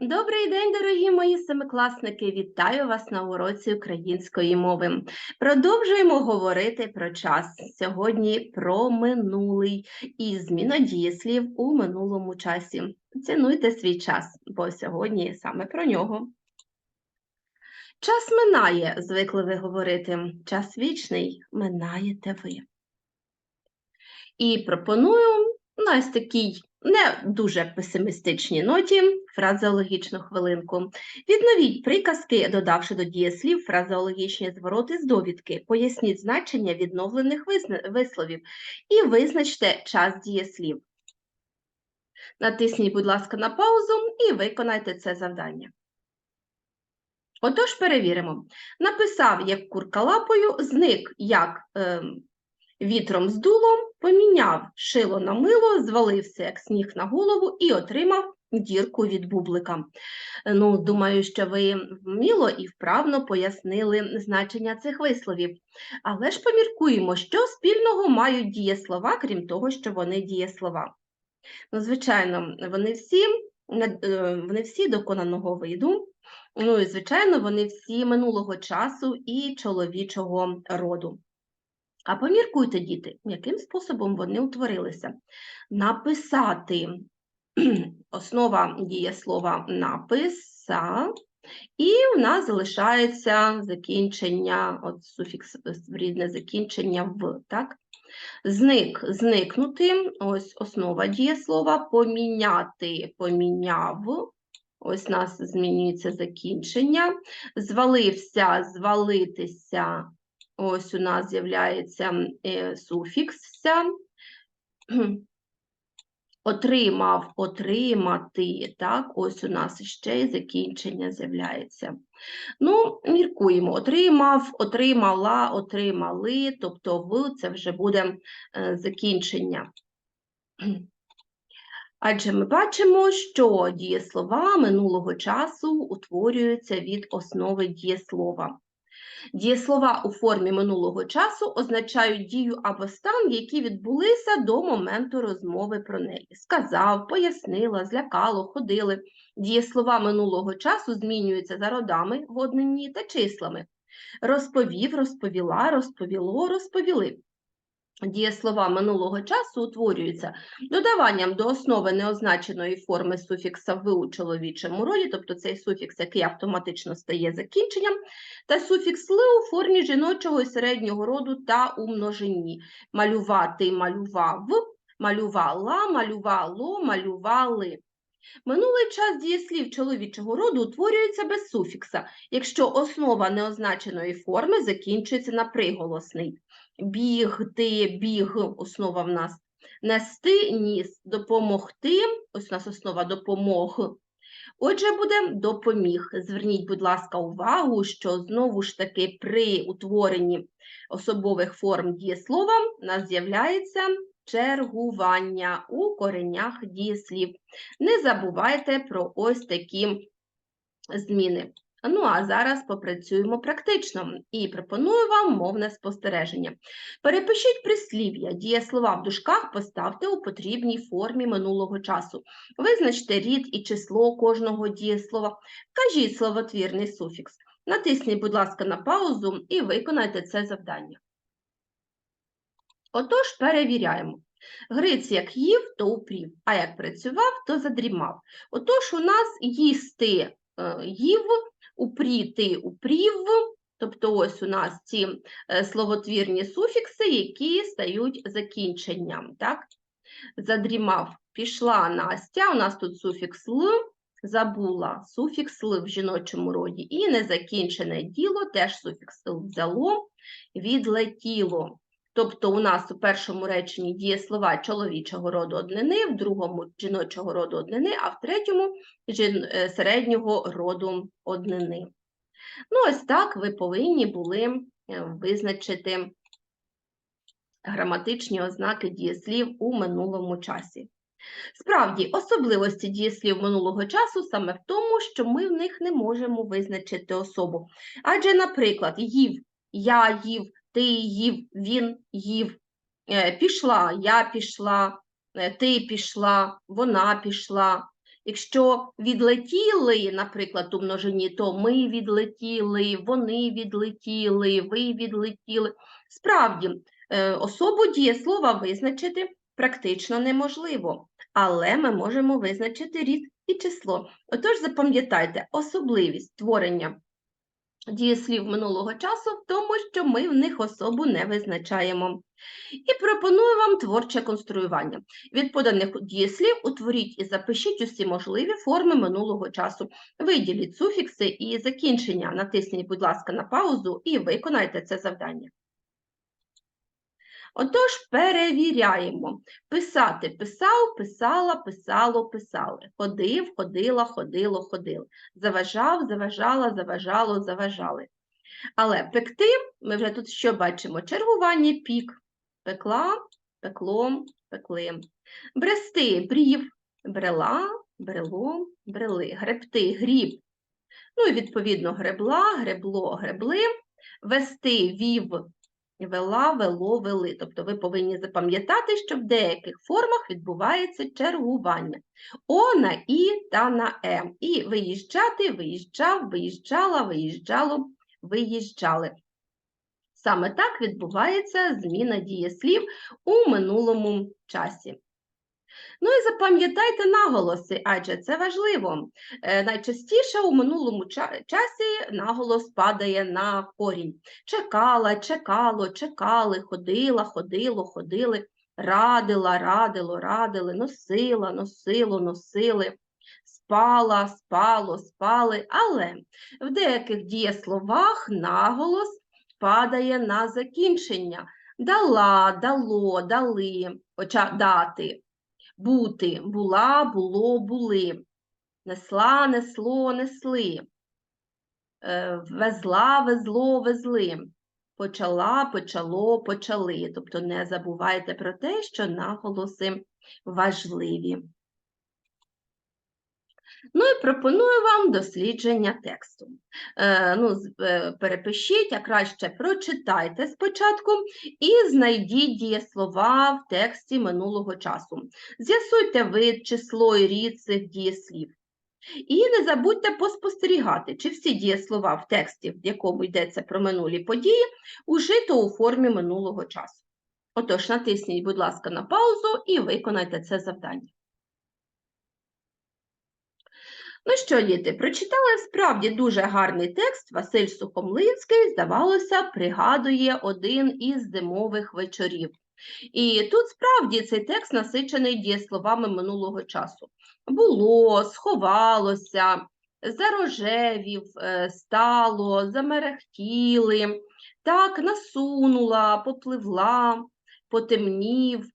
Добрий день, дорогі мої семикласники! Вітаю вас на уроці української мови. Продовжуємо говорити про час. Сьогодні про минулий і зміна дієслів у минулому часі. Цінуйте свій час, бо сьогодні саме про нього. Час минає, звикли ви говорити. Час вічний минаєте ви. І пропоную на ось такій не дуже песимістичній ноті фразеологічну хвилинку. Відновіть приказки, додавши до дієслів фразеологічні звороти з довідки. Поясніть значення відновлених висловів і визначте час дієслів. Натисніть, будь ласка, на паузу і виконайте це завдання. Отож, перевіримо. Написав, як курка лапою, зник, як ем, вітром здуло, поміняв шило на мило, звалився, як сніг на голову, і отримав дірку від бублика. Ну, думаю, що ви вміло і вправно пояснили значення цих висловів. Але ж поміркуємо, що спільного мають дієслова, крім того, що вони дієслова. Ну, звичайно, вони всі, е, вони всі доконаного виду, ну і, звичайно, вони всі минулого часу і чоловічого роду. А поміркуйте, діти, яким способом вони утворилися. Написати основа дієслова написа, і в нас залишається закінчення, от суфікс рідне закінчення в, так? Зник, зникнути, ось основа дієслова, поміняти, поміняв, ось у нас змінюється закінчення, звалився, звалитися, ось у нас з'являється е, суфікс «ся», отримав, отримати, так, ось у нас ще й закінчення з'являється. Ну, міркуємо, отримав, отримала, отримали, тобто в це вже буде е, закінчення. Адже ми бачимо, що дієслова минулого часу утворюються від основи дієслова. Дієслова у формі минулого часу означають дію або стан, які відбулися до моменту розмови про неї. Сказав, пояснила, злякало, ходили. Дієслова минулого часу змінюються за родами в та числами. Розповів, розповіла, розповіло, розповіли. Дієслова минулого часу утворюються додаванням до основи неозначеної форми суфікса в у чоловічому роді, тобто цей суфікс, який автоматично стає закінченням, та суфікс ли у формі жіночого і середнього роду та у множині. Малювати, малював, малювала, малювало, малювали. Минулий час дієслів чоловічого роду утворюється без суфікса, якщо основа неозначеної форми закінчується на приголосний. Бігти, біг, основа в нас. Нести, ніс, допомогти, ось у нас основа допомог. Отже, буде допоміг. Зверніть, будь ласка, увагу, що знову ж таки при утворенні особових форм дієслова у нас з'являється чергування у коренях дієслів. Не забувайте про ось такі зміни. Ну а зараз попрацюємо практично і пропоную вам мовне спостереження. Перепишіть прислів'я, дієслова в дужках поставте у потрібній формі минулого часу. Визначте рід і число кожного дієслова. Кажіть словотвірний суфікс. Натисніть, будь ласка, на паузу і виконайте це завдання. Отож, перевіряємо. Гриць як їв, то упрів, а як працював, то задрімав. Отож, у нас їсти е, їв, упріти упрів, тобто ось у нас ці е, словотвірні суфікси, які стають закінченням. Так? Задрімав, пішла Настя, у нас тут суфікс л, забула, суфікс л в жіночому роді, і незакінчене діло, теж суфікс л взяло, відлетіло. Тобто у нас у першому реченні дієслова чоловічого роду однини, в другому жіночого роду однини, а в третьому е, середнього роду однини. Ну, ось так ви повинні були е, визначити граматичні ознаки дієслів у минулому часі. Справді, особливості дієслів минулого часу саме в тому, що ми в них не можемо визначити особу. Адже, наприклад, їв, я їв, ти їв, він їв, е, пішла, я пішла, е, ти пішла, вона пішла. Якщо відлетіли, наприклад, у множині, то ми відлетіли, вони відлетіли, ви відлетіли. Справді, е, особу дієслова визначити практично неможливо, але ми можемо визначити рід і число. Отож, запам'ятайте, особливість творення дієслів минулого часу в тому, що ми в них особу не визначаємо. І пропоную вам творче конструювання. Від поданих дієслів утворіть і запишіть усі можливі форми минулого часу. Виділіть суфікси і закінчення. Натисніть, будь ласка, на паузу і виконайте це завдання. Отож, перевіряємо. Писати писав, писала, писало, писали. Ходив, ходила, ходило, ходили. Заважав, заважала, заважало, заважали. Але пекти, ми вже тут що бачимо? Чергування пік. Пекла, пекло, пекли. Брести, брів, брела, брело, брели. Гребти, гріб. Ну і відповідно гребла, гребло, гребли. Вести, вів, вела, вело, вели. Тобто ви повинні запам'ятати, що в деяких формах відбувається чергування. О на І та на Е. І виїжджати, виїжджав, виїжджала, виїжджало, виїжджали. Саме так відбувається зміна дієслів у минулому часі. Ну і запам'ятайте наголоси, адже це важливо. Е, Найчастіше у минулому часі наголос падає на корінь. Чекала, чекало, чекали, ходила, ходило, ходили, радила, радило, радили, носила, носило, носили, спала, спало, спали. Але в деяких дієсловах наголос падає на закінчення. Дала, дало, дали, хоча дати бути, була, було, були, несла, несло, несли, Е, везла, везло, везли, почала, почало, почали. Тобто не забувайте про те, що наголоси важливі. Ну і пропоную вам дослідження тексту. Е, ну, е, перепишіть, а краще прочитайте спочатку і знайдіть дієслова в тексті минулого часу. З'ясуйте вид, число і рід цих дієслів. І не забудьте поспостерігати, чи всі дієслова в тексті, в якому йдеться про минулі події, ужито у формі минулого часу. Отож, натисніть, будь ласка, на паузу і виконайте це завдання. Ну що, діти, прочитали справді дуже гарний текст. Василь Сухомлинський, здавалося, пригадує один із зимових вечорів. І тут справді цей текст насичений дієсловами минулого часу. Було, сховалося, зарожевів, е, стало, замерехтіли, так, насунула, попливла, потемнів,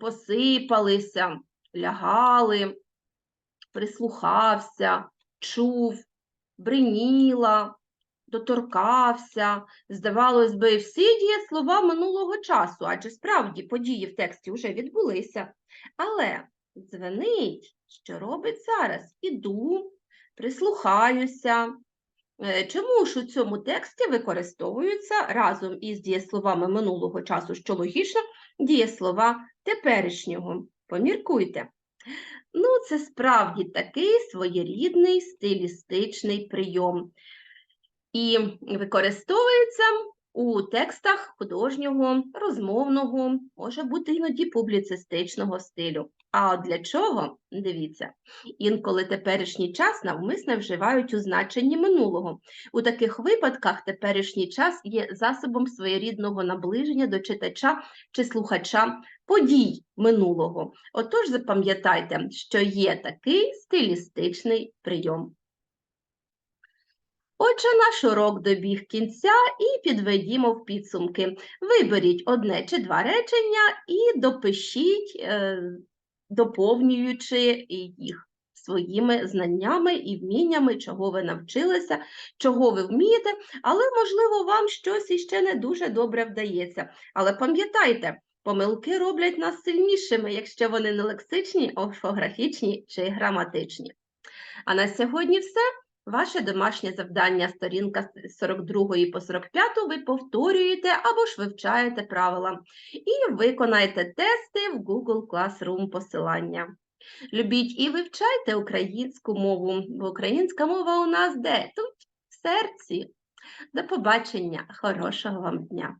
посипалися, лягали прислухався, чув, бриніла, доторкався. Здавалось би, всі дієслова минулого часу, адже справді події в тексті вже відбулися. Але дзвенить, що робить зараз? Іду, прислухаюся. Е, Чому ж у цьому тексті використовуються разом із дієсловами минулого часу, що логічно, дієслова теперішнього? Поміркуйте. Ну, це справді такий своєрідний стилістичний прийом. І використовується у текстах художнього, розмовного, може бути іноді публіцистичного стилю. А от для чого? Дивіться, інколи теперішній час навмисне вживають у значенні минулого. У таких випадках теперішній час є засобом своєрідного наближення до читача чи слухача подій минулого. Отож, запам'ятайте, що є такий стилістичний прийом. Отже, наш урок добіг кінця і підведімо в підсумки. Виберіть одне чи два речення і допишіть, е, доповнюючи їх своїми знаннями і вміннями, чого ви навчилися, чого ви вмієте, але, можливо, вам щось іще не дуже добре вдається. Але пам'ятайте, помилки роблять нас сильнішими, якщо вони не лексичні, орфографічні чи граматичні. А на сьогодні все. Ваше домашнє завдання, сторінка з 42 по 45, ви повторюєте або ж вивчаєте правила і виконайте тести в Google Classroom посилання. Любіть і вивчайте українську мову, бо українська мова у нас де? Тут, в серці. До побачення, хорошого вам дня!